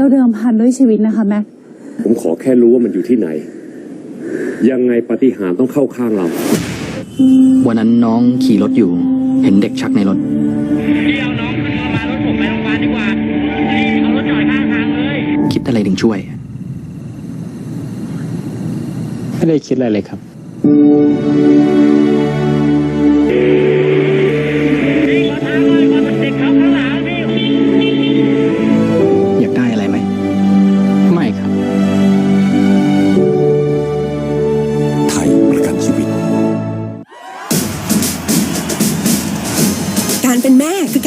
เราเดิมพันด้วยชีวิตนะคะแม็กผมขอแค่รู้ว่ามันอยู่ที่ไหน ยังไงปาฏิหาริย์ต้องเข้าข้างเรา วันนั้นน้องขี่รถอยู่ เห็นเด็กชักในรถพี่เอาน้องขึ้นมามารถผมไปโรงพยาบาลดีกว่าเฮ้ยเอารถจอดข้างทางเลยคิดอะไรถึงช่วย ไม่ได้คิดอะไรเลยครับ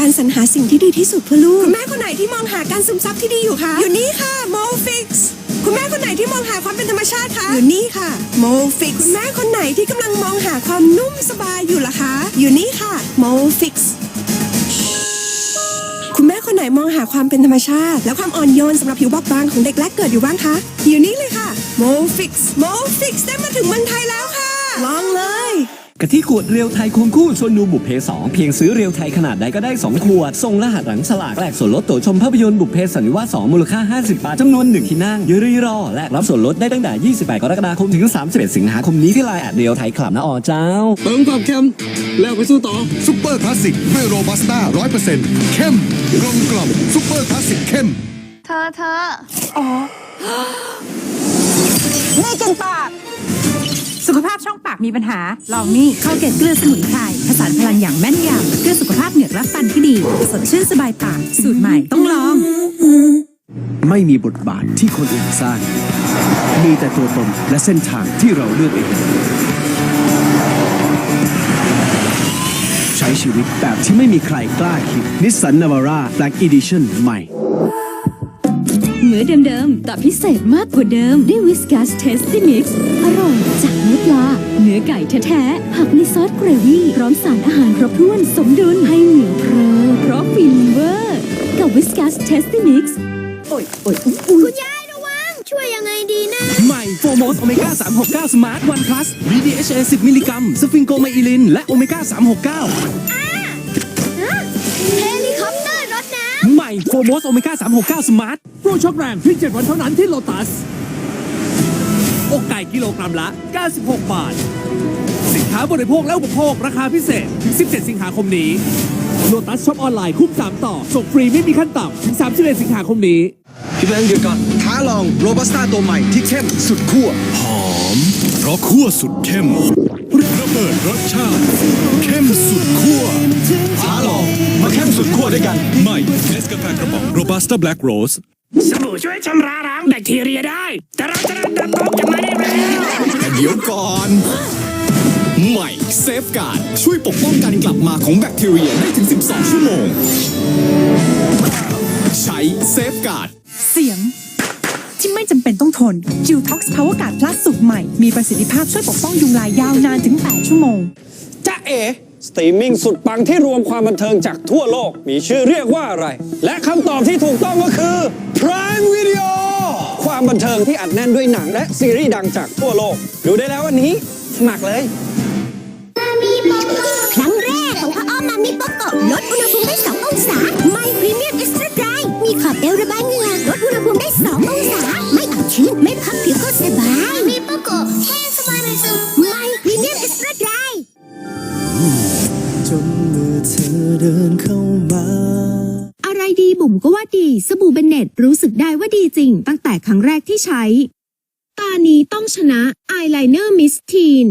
การสรรหาสิ่งที่ดีที่สุดเพื่อลูก คุณแม่คนไหนที่มองหาการซึมซับที่ดีอยู่คะอยู่นี่ค่ะโมฟิกซ์คุณแม่คนไหนที่มองหาความเป็นธรรมชาติคะอยู่นี่ค่ะโมฟิกซ์คุณแม่คนไหนที่กำลังมองหาความนุ่มสบายอยู่ล่ะคะ อยู่นี่ค่ะโมฟิกซ์คุณแม่คนไหนมองหาความเป็นธรรมชาติ และความอ่อนโยนสำหรับผิวบอบบางของเด็กแรกเกิดอยู่บ้างคะอยู่นี่เลยค่ะโมฟิกซ์โมฟิกซ์ได้มาถึงเมืองไทยแล้วค่ะลองเลย กะทิขวดเรียวไทยควงคู่ชวนดูบุพเพสองเพียงซื้อเรียวไทยขนาดใดก็ได้ 2 ขวด ส่งรหัสหลังฉลากแลกส่วนลดตั๋วชมภาพยนตร์บุพเพสันนิวาส2มูลค่า 50 บาทจำนวนหนึ่งที่นั่งอยืรีรอ และรับส่วนลดได้ตั้งแต่ 28 กรกฎาคมถึง 31 สิงหาคมนี้ที่ไลน์แอดเรียวไทยคลับนะอ๋อเจ้า เติมความเค็มแล้วไปสู้ต่อซุปเปอร์คลาสสิกด้วยโรบัสต้าร้อยเปอร์เซ็นต์เข้มกลมกล่อมซุปเปอร์คลาสสิกเข้มเธอเธอนี่กินปาก สุขภาพช่องปากมีปัญหา ลองนี่เข้าเกตเกลือสมุนไพรผสานพลังอย่างแม่นยำเพื่อสุขภาพเหงือกและฟันที่ดี สดชื่นสบายปาก สูตรใหม่ต้องลอง ไม่มีบทบาทที่คนอื่นสร้าง มีแต่ตัวตนและเส้นทางที่เราเลือกเอง ใช้ชีวิตแบบที่ไม่มีใครกล้าคิดนิสสันนาวาร่า Black Edition ใหม่ มื้อเดิมๆแต่พิเศษมากกว่าเดิมด้วยวิสกัสเทสตี้มิกซ์อร่อยจากเนื้อปลา เนื้อไก่แท้ๆผักในซอสเกรวี่พร้อมสารอาหารครบถ้วนสมดุลให้เหนียวเพรอเพราะฟินเวอร์กับวิสกัสเทสตี้มิกซ์โอ้ยโอ้ยคุณยายระวัง ช่วยยังไงดีนะ ใหม่โฟโมสโอเมก้า369 สมาร์ทวันพลัส VDHA 10 มิลลิกรัมสฟิงโกไมอิลิน และโอเมก้า369 โฟโมสโอเมก้า369 สมาร์ทโปรช็อปแรงเพียง7วันเท่านั้นที่โลตัสอกไก่กิโลกรัมละ 96 บาท สินค้าบริโภคและอุปโภค ราคาพิเศษ ถึง 17 สิงหาคมนี้โลตัสช็อปออนไลน์คุ้ม 3 ต่อ ส่งฟรีไม่มีขั้นต่ำถึง 31 สิงหาคมนี้ พี่แบงค์เดี๋ยวก่อนท้าลองโรบัสต้าตัวใหม่ที่เข้มสุดขั้วหอม เพราะคั่วสุดเข้มระ เบิดรสชาติ เข้มสุดคั่วท้าลองมาเข้มสุดขั้วด้วยกันใหม่เนสกาแฟกระป๋องโรบัสต้าแบล็กโรสสบู่ช่วยชำระล้างแบคทีเรียได้ แต่เราจะเริ่มเติบโตจะมาได้เร็วแต่เดี๋ยวก่อนใหม่เซฟการ์ดช่วยปกป้องการกลับมาของแบคทีเรียได้ถึง 12 ชั่วโมง ใช้เซฟการ์ดเสียงที่ ไม่จำเป็นต้องทนจิวท็อกซ์พาวเวอร์การ์ดพลัสสูตรใหม่ มีประสิทธิภาพช่วยปกป้องยุงลายยาวนานถึง 8 ชั่วโมงจ๊ะเอสตรีมมิ่งสุดปังที่รวมความบันเทิงจากทั่วโลก มีชื่อเรียกว่าอะไร และคำตอบที่ถูกต้องก็คือ Prime Video ความบันเทิงที่อัดแน่นด้วยหนังและซีรีส์ดังจากทั่วโลก ดูได้แล้ววันนี้ สมัครเลย นเมื่อเธอเดินเข้ามา อะไรดีบุ๋มก็ว่าดี สบู่เบนเน็ตรู้สึกได้ว่าดีจริง ตั้งแต่ครั้งแรกที่ใช้ ตานี้ต้องชนะอายไลเนอร์มิสทีน